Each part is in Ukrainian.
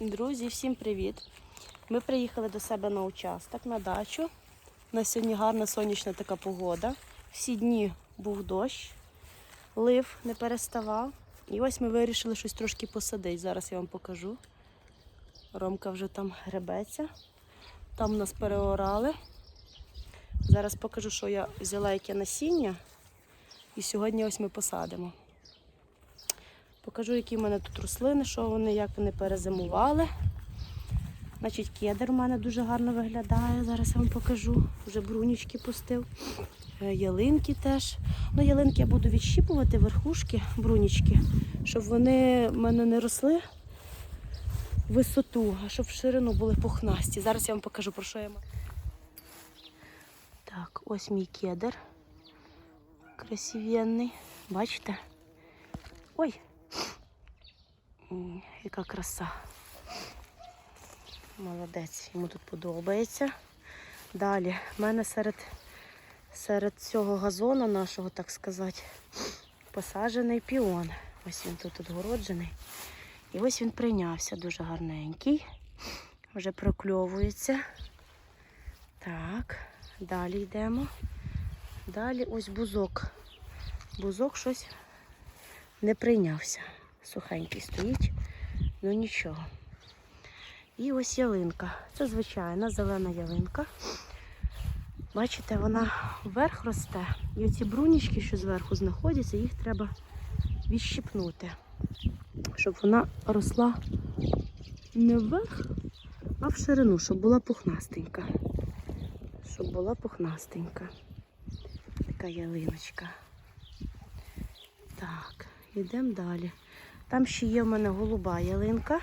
Друзі, всім привіт! Ми приїхали до себе на участок, на дачу. На сьогодні гарна сонячна така погода. Всі дні був дощ, лив не переставав. І ось ми вирішили щось трошки посадити. Зараз я вам покажу. Ромка вже там гребеться. Там нас переорали. Зараз покажу, що я взяла яке насіння. І сьогодні ось ми посадимо. Покажу, які в мене тут рослини, що вони, як вони перезимували. Значить, кедр у мене дуже гарно виглядає. Зараз я вам покажу. Вже брунічки пустив. Е, Ялинки теж. Ну, ялинки я буду відщіпувати, верхушки, брунічки, щоб вони в мене не росли в висоту, а щоб в ширину були пухнасті. Зараз я вам покажу, про що я маю. Так, ось мій кедр. Красивенний. Бачите? Ой, яка краса. Молодець, йому тут подобається. Далі, в мене серед, серед цього газону нашого, так сказати, посаджений піон. Ось він тут отгороджений. І ось він прийнявся дуже гарненький. Вже прокльовується. Так, далі йдемо. Далі ось бузок. Бузок щось не прийнявся. Сухенький стоїть, ну нічого. І ось ялинка. Це звичайна зелена ялинка. Бачите, вона вверх росте. І оці брунічки, що зверху знаходяться, їх треба відщипнути, щоб вона росла не вверх, а в ширину, щоб була пухнастенька. Щоб була пухнастенька. Така ялиночка. Так, йдемо далі. Там ще є в мене голуба ялинка.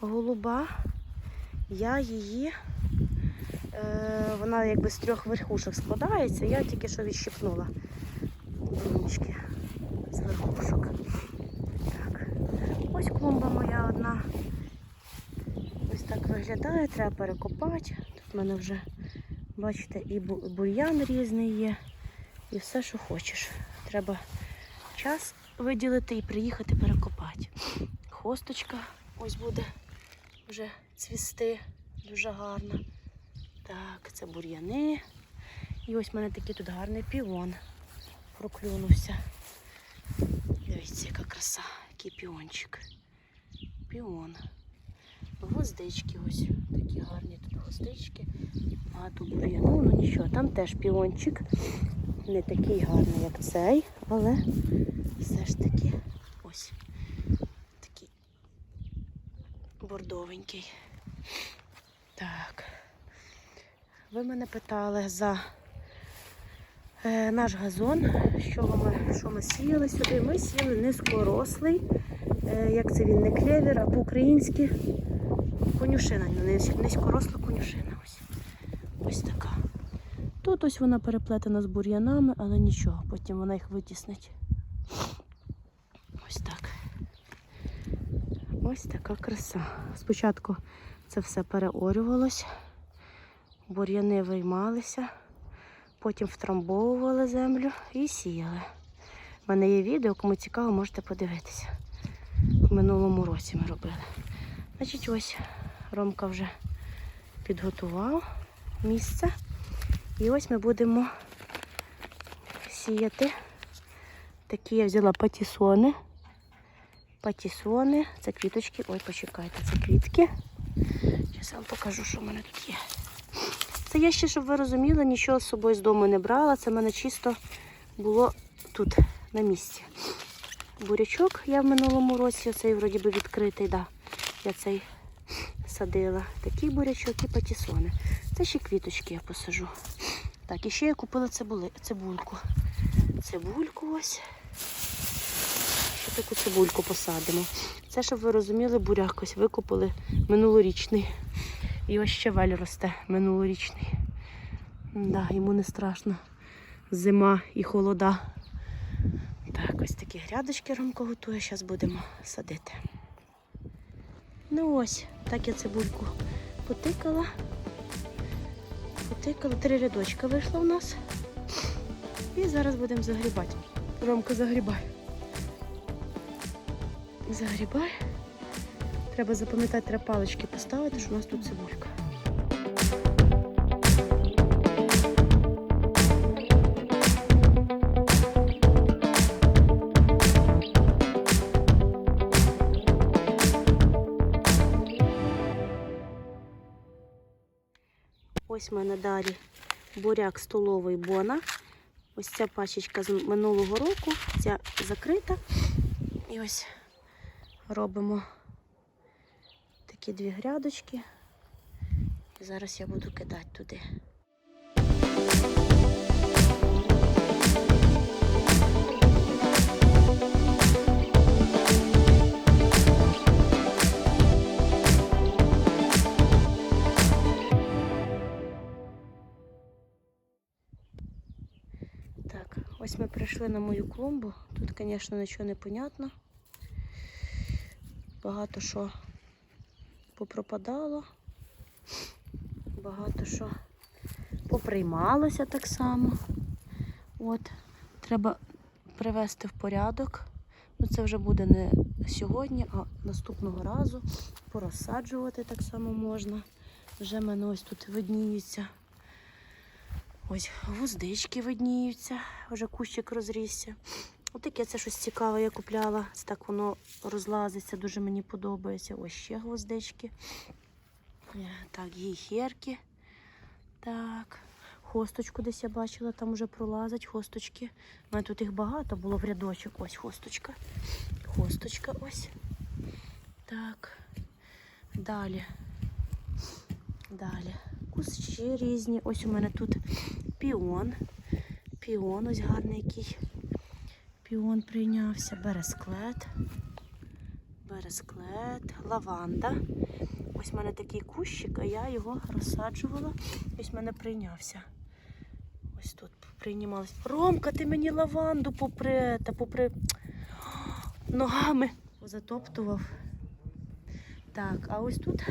Голуба. Я її, е, вона якби з трьох верхушок складається, я тільки що відщипнула брунічки з верхушок. Так. Ось клумба моя одна. Ось так виглядає, треба перекопати. Тут в мене вже, бачите, і бу- бур'ян різний є, і все, що хочеш. Треба час виділити і приїхати перекопати. Хосточка ось буде вже цвісти дуже гарно. Так, це бур'яни. І ось в мене такий тут гарний піон проклюнувся. Дивіться, яка краса, який піончик. Піон. Гвоздички ось такі гарні тут гвоздички. А тут бур'яну, ну нічого, там теж піончик. Не такий гарний, як цей, але все ж таки ось такий бордовенький. Так. Ви мене питали за е, наш газон, що ми, що ми сіяли сюди. Ми сіяли низькорослий, е, як це він, не клевер, а по-українськи конюшина. Низькоросла конюшина. Ось. ось така. Тут ось вона переплетена з бур'янами, але нічого, потім вона їх витіснить. Ось так. Ось така краса. Спочатку це все переорювалось, бур'яни виймалися, потім втрамбовували землю і сіяли. У мене є відео, кому цікаво, можете подивитися. В минулому році ми робили. Значить, ось Ромка вже підготував місце. І ось ми будемо сіяти. Такі я взяла патісони. Патісони. Це квіточки. Ой, почекайте, це квітки. Зараз вам покажу, що в мене тут є. Це я ще, щоб ви розуміли, нічого з собою з дому не брала. Це в мене чисто було тут, на місці. Бурячок я в минулому році, оцей вроді би відкритий, да. Я цей садила. Такий бурячок і патісони. Це ще квіточки я посажу. Так, і ще я купила цибули, цибульку. Цибульку ось. Ще таку цибульку посадимо. Це, щоб ви розуміли, буряк ось викупили минулорічний. І ось щавель росте минулорічний. Да, йому не страшно. Зима і холода. Так, ось такі грядочки Ромко готує. Зараз будемо садити. Ну ось, так я цибульку потикала. Потикала, три рядочка вийшло в нас. І зараз будемо загрібати. Ромка, загрібай. Загрібай. Треба запам'ятати, треба палички поставити, що у нас тут цибулька. Ось в мене далі буряк столовий Бона. Ось ця пачечка з минулого року, ця закрита. І ось робимо такі дві грядочки. І зараз я буду кидати туди. Так, ось ми прийшли на мою клумбу. Тут, звісно, нічого не понятно. Багато що попропадало, багато що поприймалося так само. От, треба привести в порядок. Ну, це вже буде не сьогодні, а наступного разу. Порозсаджувати так само можна. Вже мене ось тут видніються. Ось гвоздички видніються, вже кущик розрісся. Отаке це щось цікаве я купляла. Це так воно розлазиться, дуже мені подобається. Ось ще гвоздички. Е, Так, гейхерки. Так. Хосточку десь я бачила, там вже пролазять хосточки. У мене тут їх багато було в рядочок. Ось хосточка. Хосточка ось. Так. Далі. Далі. Кущі різні. Ось у мене тут піон. Піон ось гарний який. Піон прийнявся, бересклет, бересклет, лаванда. Ось в мене такий кущик, а я його розсаджувала. Ось в мене прийнявся. Ось тут приймалась. Ромка, ти мені лаванду попри та попри ногами затоптував. Так, а ось тут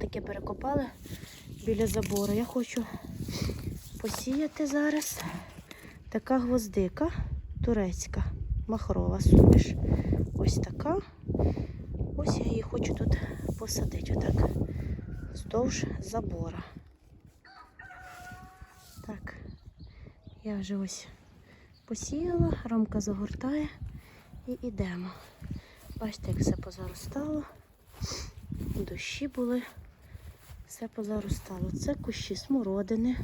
таке перекопали біля забору. Я хочу посіяти зараз. Така гвоздика турецька, махрова суміш. Ось така. Ось я її хочу тут посадити отак. Вздовж забора. Так, я вже ось посіяла, ромка загортає і йдемо. Бачите, як все позаростало. Дощі були, все позаростало. Це кущі смородини.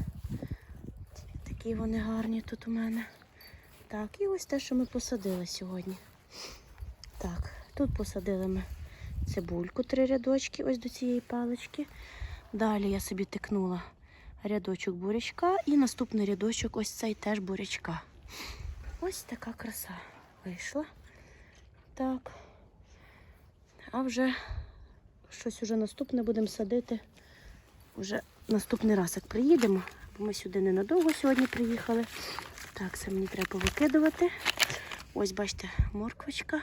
Такі вони гарні тут у мене. Так, і ось те, що ми посадили сьогодні. Так, тут посадили ми цибульку, три рядочки, ось до цієї палички. Далі я собі тикнула рядочок бурячка і наступний рядочок ось цей теж бурячка. Ось така краса вийшла. Так. А вже щось уже наступне будемо садити. Вже наступний раз, як приїдемо, бо ми сюди ненадовго сьогодні приїхали. Так, це мені треба викидувати. Ось, бачите, морквочка.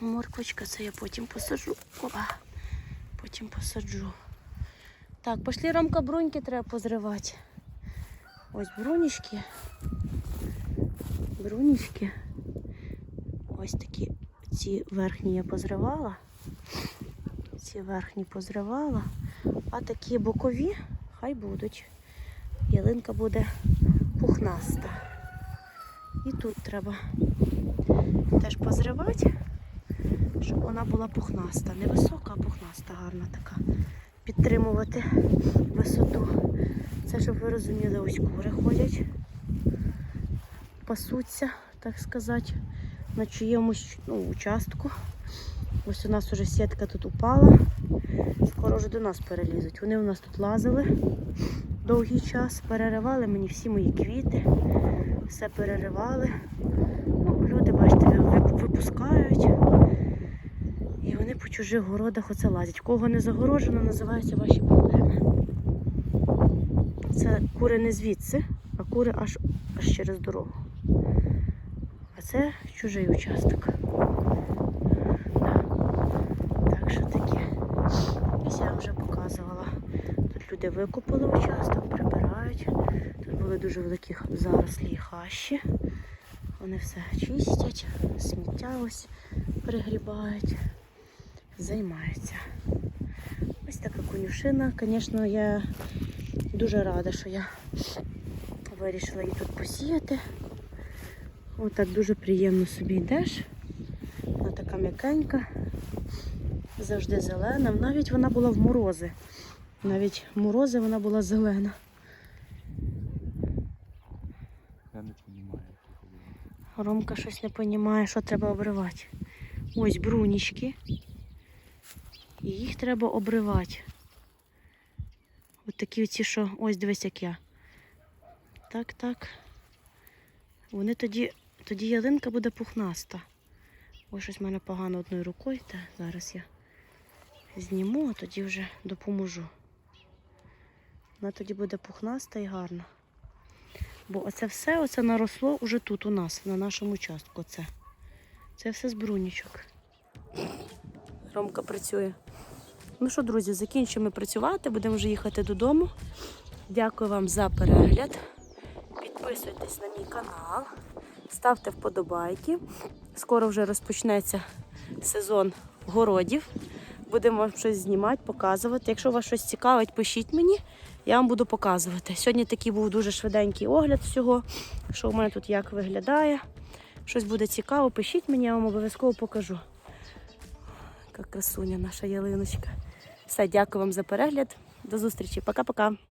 Морквочка, це я потім посаджу. Опа. Потім посаджу. Так, пошли рамка бруньки треба позривати. Ось брунічки. Брунічки. Ось такі ці верхні я позривала. Ці верхні позривала. А такі бокові хай будуть. Ялинка буде пухнаста. І тут треба теж позривати, щоб вона була пухнаста. Не висока, а пухнаста, гарна така. Підтримувати висоту. Це, щоб ви розуміли, ось кури ходять, пасуться, так сказати, на чиємусь ну, участку. Ось у нас вже сітка тут упала. Скоро вже до нас перелізуть. Вони у нас тут лазили довгий час, переривали мені всі мої квіти, все переривали. Ну, люди, бачите, випускають. І вони по чужих городах оце лазять. Кого не загорожено, називаються ваші проблеми. Це кури не звідси, а кури аж, аж через дорогу. А це чужий участок. Так що таке. Ось я вам вже показувала. Тут люди викопали участок, прибирають. Тут були дуже великі зарослі і хащі. Вони все чистять, сміття ось пригрібають. займаються. Ось така конюшина. Звісно, я дуже рада, що я вирішила її тут посіяти. Отак дуже приємно собі йдеш. Вона така м'якенька, завжди зелена. Навіть вона була в морози. Навіть морози вона була зелена. Я не розумію. Ромка щось не розуміє, що треба обривати. Ось брунічки. І їх треба обривати. От такі оці, що ось дивись, як я. Так, так. Вони тоді, тоді ялинка буде пухнаста. Ось щось в мене погано одною рукою, та зараз я зніму, а тоді вже допоможу. Вона тоді буде пухнаста і гарна. Бо оце все оце наросло уже тут у нас, на нашому участку. Це, це все з брунічок. Ромка працює. Ну що, друзі, закінчимо працювати, будемо вже їхати додому. Дякую вам за перегляд. Підписуйтесь на мій канал, ставте вподобайки. Скоро вже розпочнеться сезон городів. Будемо вам щось знімати, показувати. Якщо вас щось цікавить, пишіть мені, я вам буду показувати. Сьогодні такий був дуже швиденький огляд всього, що в мене тут як виглядає. Щось буде цікаво, пишіть мені, я вам обов'язково покажу. Яка красуня наша ялиночка. Все, дякую вам за перегляд. До зустрічі. Пока-пока.